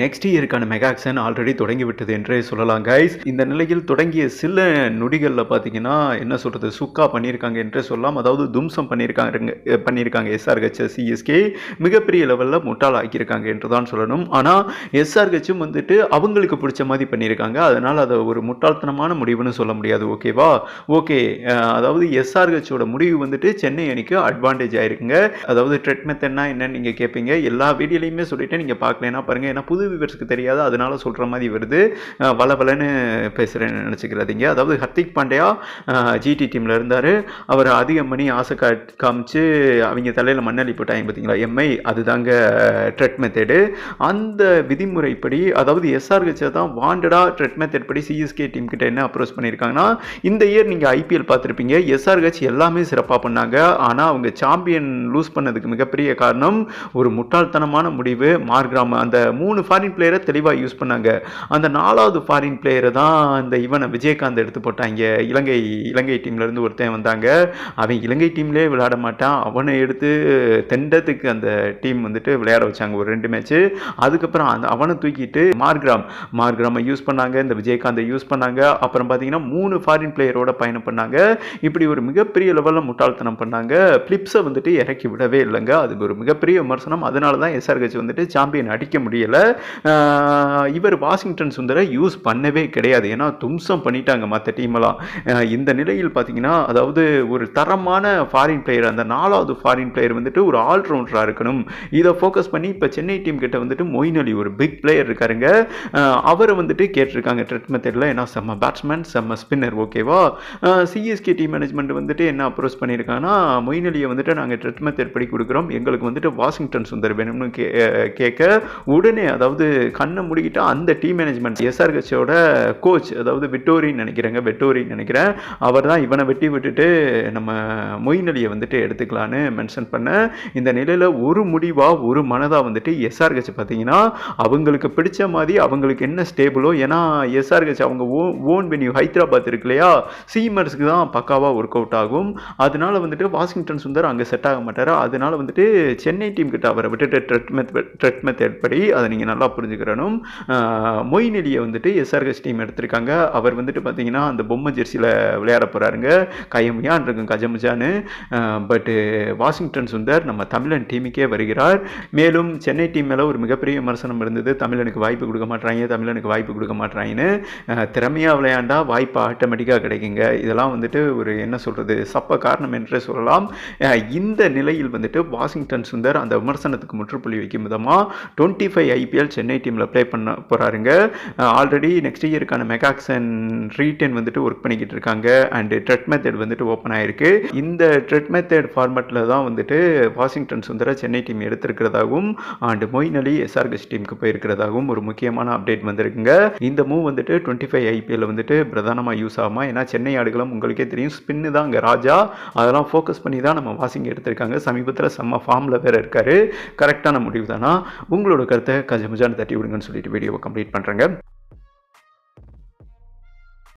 Next இயருக்கான mega action already தொடங்கிவிட்டது என்றே சொல்லலாம் கைஸ் இந்த நிலையில் தொடங்கிய சில நொடிகளில் பார்த்தீங்கன்னா என்ன சொல்கிறது சுக்கா பண்ணியிருக்காங்க என்றே சொல்லலாம். அதாவது தும்சம் பண்ணியிருக்காங்க பண்ணியிருக்காங்க எஸ்ஆர்ஹெச் சிஎஸ்கே மிகப்பெரிய லெவலில் முட்டாள் ஆக்கியிருக்காங்க என்று தான் சொல்லணும் ஆனால் எஸ்ஆர்ஹெச்சும் வந்துட்டு அவங்களுக்கு பிடிச்ச மாதிரி பண்ணியிருக்காங்க அதனால் அதை ஒரு முட்டாள்தனமான முடிவுன்னு சொல்ல முடியாது ஓகேவா ஓகே அதாவது எஸ்ஆர்ஹெச்சோட முடிவு வந்துட்டு சென்னை அணிக்கு அட்வான்டேஜ் ஆயிருக்குங்க. அதாவது ட்ரெட்மெத்தன்னா என்னன்னு நீங்கள் கேட்பீங்க எல்லா வீடியோலையுமே சொல்லிவிட்டு நீங்கள் பார்க்கலன்னா பாருங்கள் ஏன்னா புது விவர்ஸ்க்கு தெரியாது அதனால சொல்கிற மாதிரி வருது. வள வளன்னு பேசுகிறேன்னு நினச்சிக்கிறாதீங்க. அதாவது ஹர்திக் பாண்டியா ஜிடி டீமில் இருந்தார். அவர் அதிகம் மணி ஆசை கா காமிச்சு அவங்க தலையில் மண்ணள்ளி போட்டாங்க பார்த்தீங்களா எம்ஐ அதுதாங்க ட்ரெட் மெத்தேடு அந்த விதிமுறைப்படி அதாவது எஸ்ஆர்ஹெச்சை தான் வாண்டடாக ட்ரெட் மெத்தேட் படி சிஎஸ்கே டீம் கிட்ட என்ன அப்ரோச் பண்ணியிருக்காங்கன்னா இந்த இயர் நீங்கள் ஐபிஎல் பார்த்துருப்பீங்க. எஸ்ஆர்ஹெச் எல்லாமே சிறப்பாக பண்ணாங்க. ஆனால் அவங்க சாம்பியன் லூஸ் பண்ணதுக்கு மிகப்பெரிய காரணம் ஒரு முட்டாள்தனமான முடிவு. மார்க்ராம் அந்த மூணு ஃபாரின் பிளேயரை தெளிவாக யூஸ் பண்ணாங்க. அந்த நாலாவது ஃபாரின் பிளேயரை தான் இந்த இவனை விஜயகாந்த் எடுத்து போட்டாங்க. இலங்கை இலங்கை டீம்லேருந்து ஒருத்தன் வந்தாங்க. அவன் இலங்கை டீம்லேயே விளையாட மாட்டான். அவனை எடுத்து தெண்டத்துக்கு அந்த டீம் வந்துட்டு விளையாட வச்சாங்க ஒரு ரெண்டு மேட்ச்சு அதுக்கப்புறம் அந்த அவனை தூக்கிட்டு மார்க்ராம். மார்க்ராமை யூஸ் பண்ணாங்க. இந்த விஜயகாந்தை யூஸ் பண்ணாங்க. அப்புறம் பார்த்தீங்கன்னா மூணு ஃபாரின் பிளேயரோட பயணம் பண்ணாங்க. இப்படி ஒரு மிகப்பெரிய லெவலில் முட்டாள்தனம் பண்ணாங்க. பிளிப்ஸை வந்துட்டு இறக்கி விடவே இல்லைங்க. அது ஒரு மிகப்பெரிய விமர்சனம். அதனால தான் எஸ்ஆர்ஹெச் வந்துட்டு சாம்பியன் அடிக்க முடியலை. இவர் வாஷிங்டன் சுந்தரை யூஸ் பண்ணவே கிடையாது. ஏன்னா தும்சம் பண்ணிட்டாங்க மற்ற டீமெல்லாம். இந்த நிலையில் பார்த்தீங்கன்னா அதாவது ஒரு தரமான ஃபாரின் பிளேயர் அந்த நாலாவது ஃபாரின் பிளேயர் வந்துட்டு ஒரு ஆல்ரவுண்டராக இருக்கணும். இதை ஃபோக்கஸ் பண்ணி இப்போ சென்னை டீம் கிட்ட வந்துட்டு மொயின் அலி ஒரு பிக் பிளேயர் இருக்காருங்க. அவரை வந்துட்டு கேட்டிருக்காங்க ட்ரெட் மெத்தடில் ஏன்னா செம்ம பேட்ஸ்மேன் செம்ம ஸ்பின்னர் ஓகேவா சிஎஸ்கே டீம் மேனேஜ்மெண்ட் வந்துட்டு என்ன அப்ரோச் பண்ணியிருக்காங்கன்னா மொயின் அலியை வந்துட்டு நாங்கள் ட்ரெட் மெத்தட் படி கொடுக்குறோம். எங்களுக்கு வந்துட்டு வாஷிங்டன் சுந்தர் வேணும்னு கே கேட்க உடனே அதாவது அதாவது கண்ணை முடிக்கிட்டு அந்த டீம் மேனேஜ்மெண்ட் எஸ்ஆர்ஹெச்சோட கோச் அதாவது விட்டோரின்னு நினைக்கிறேங்க வெட்டோரின்னு நினைக்கிறேன். அவர் தான் இவனை வெட்டி விட்டுட்டு நம்ம மொயின் அலியை வந்துட்டு எடுத்துக்கலான்னு மென்ஷன் பண்ண இந்த நிலையில் ஒரு முடிவாக ஒரு மனதாக வந்துட்டு எஸ்ஆர்ஹெச் பார்த்தீங்கன்னா அவங்களுக்கு பிடிச்ச மாதிரி அவங்களுக்கு என்ன ஸ்டேபிளோ ஏன்னா எஸ்ஆர்ஹெச் அவங்க ஓ ஓன் வென்யூ ஹைதராபாத் இருக்கு இல்லையா? சீமர்ஸ்க்கு தான் பக்காவாக ஒர்க் அவுட் ஆகும். அதனால வந்துட்டு வாஷிங்டன் சுந்தர் அங்கே செட் ஆக மாட்டார். அதனால வந்துட்டு சென்னை டீம் கிட்ட அவரை விட்டுட்டு ட்ரெட் ட்ரெட்மெத் ட்ரெட் அதை நீங்கள் நல்லா புரிஞ்சுக்கிறனும். மொயின் வந்துட்டு எஸ்ஆர்ஹெச் டீம் எடுத்திருக்காங்க. அவர் வந்துட்டு பார்த்தீங்கன்னா அந்த பொம்மை ஜெர்சியில் விளையாட போகிறாருங்க கையமையான் இருக்கும் கஜமுஜான்னு. பட்டு வாஷிங்டன் சுந்தர் நம்ம தமிழன் டீமுக்கே வருகிறார். மேலும் சென்னை டீம் மேலே ஒரு மிகப்பெரிய விமர்சனம் இருந்தது. தமிழனுக்கு வாய்ப்பு கொடுக்க மாட்டாங்க தமிழனுக்கு வாய்ப்பு கொடுக்க மாட்டாங்கன்னு திறமையாக விளையாண்டா வாய்ப்பு ஆட்டோமேட்டிக்காக கிடைக்குங்க. இதெல்லாம் வந்துட்டு ஒரு என்ன சொல்கிறது சப்ப காரணம் என்றே சொல்லலாம். இந்த நிலையில் வந்துட்டு வாஷிங்டன் சுந்தர் அந்த விமர்சனத்துக்கு முற்றுப்புள்ளி வைக்கும் விதமாக டுவெண்ட்டி ஃபைவ் ஐபிஎல் சென்னை டீமில் ப்ளே பண்ண போகிறாருங்க ஆல்ரெடி நெக்ஸ்ட் இயருக்கான மெகாக்சன் ரீட்டன் வந்துட்டு ஒர்க் பண்ணிக்கிட்டு இருக்காங்க. அண்டு ட்ரெட் மெத்தட் வந்துட்டு ஓப்பன் ஆயிருக்கு. இந்த ட்ரெட் மெத்தட் ஃபார்மேட்டில் தான் வந்துட்டு வாஷிங்டன் சுந்தர சென்னை டீம் எடுத்திருக்கிறதாகவும் அண்டு மொயின் அலி எஸ்ஆர்கஸ் டீமுக்கு போயிருக்கிறதாகவும் ஒரு முக்கியமான அப்டேட் வந்திருக்குங்க. இந்த மூவ் வந்துட்டு டுவெண்ட்டி ஃபைவ் ஐபிஎல் வந்துட்டு பிரதானமாக யூஸ் ஆகுமா? ஏன்னா சென்னை ஆடுகளும் உங்களுக்கே தெரியும் ஸ்பின்னு தான் அங்கே ராஜா. அதெல்லாம் ஃபோக்கஸ் பண்ணி தான் நம்ம வாஷிங் எடுத்திருக்காங்க. சமீபத்தில் செம்ம ஃபார்மில் வேறு இருக்காரு. கரெக்டான முடிவு தானா உங்களோட கருத்தை கஜமஜான்னு தட்டி விடுங்கன்னு சொல்லிட்டு வீடியோவை கம்ப்ளீட் பண்ணுறேங்க